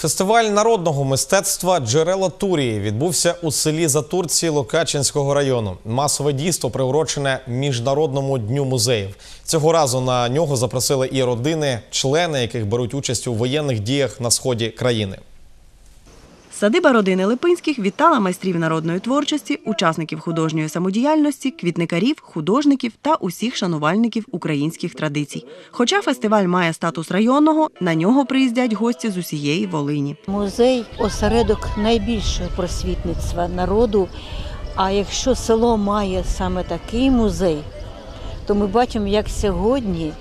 Фестиваль народного мистецтва Джерела Турії відбувся у селі Затурці Локачинського району. Масове дійство приурочене Міжнародному дню музеїв. Цього разу на нього запросили і родини, члени яких беруть участь у воєнних діях на сході країни. Садиба родини Липинських вітала майстрів народної творчості, учасників художньої самодіяльності, квітникарів, художників та усіх шанувальників українських традицій. Хоча фестиваль має статус районного, на нього приїздять гості з усієї Волині. Музей осередок найбільшого просвітництва народу. А якщо село має саме такий музей, то ми бачимо, як сьогодні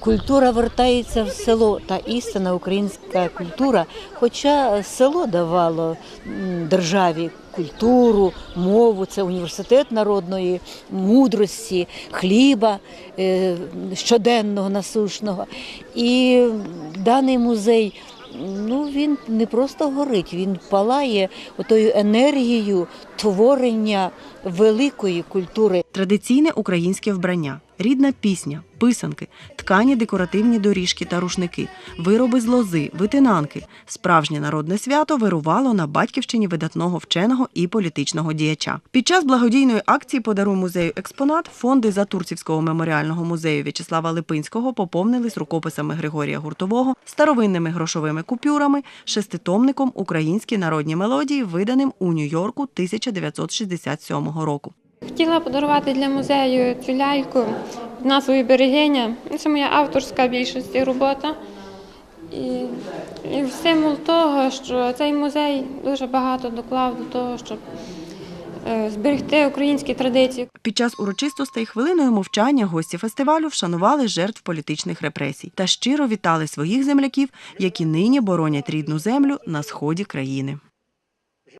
культура вертається в село та істинна українська культура. Хоча село давало державі культуру, мову, це університет народної мудрості, хліба е, щоденного насушного. І даний музей ну він не просто горить, він палає отою енергією творення великої культури. Традиційне українське вбрання, рідна пісня, писанки, ткані декоративні доріжки та рушники, вироби з лози, витинанки. Справжнє народне свято вирувало на батьківщині видатного вченого і політичного діяча. Під час благодійної акції Подаруй музею експонат фонди Затурцівського меморіального музею В'ячеслава Липинського поповнились рукописами Григорія Гуртового, старовинними грошовими купюрами, шеститомником Українські народні мелодії, виданим у Нью-Йорку 1967 року. Хотіла подарувати для музею цю ляльку під назвою Берегиня. Це моя авторська більшості робота. І, і в символ того, що цей музей дуже багато доклав до того, щоб е, зберегти українські традиції. Під час урочистостей хвилиною мовчання гості фестивалю вшанували жертв політичних репресій та щиро вітали своїх земляків, які нині боронять рідну землю на сході країни.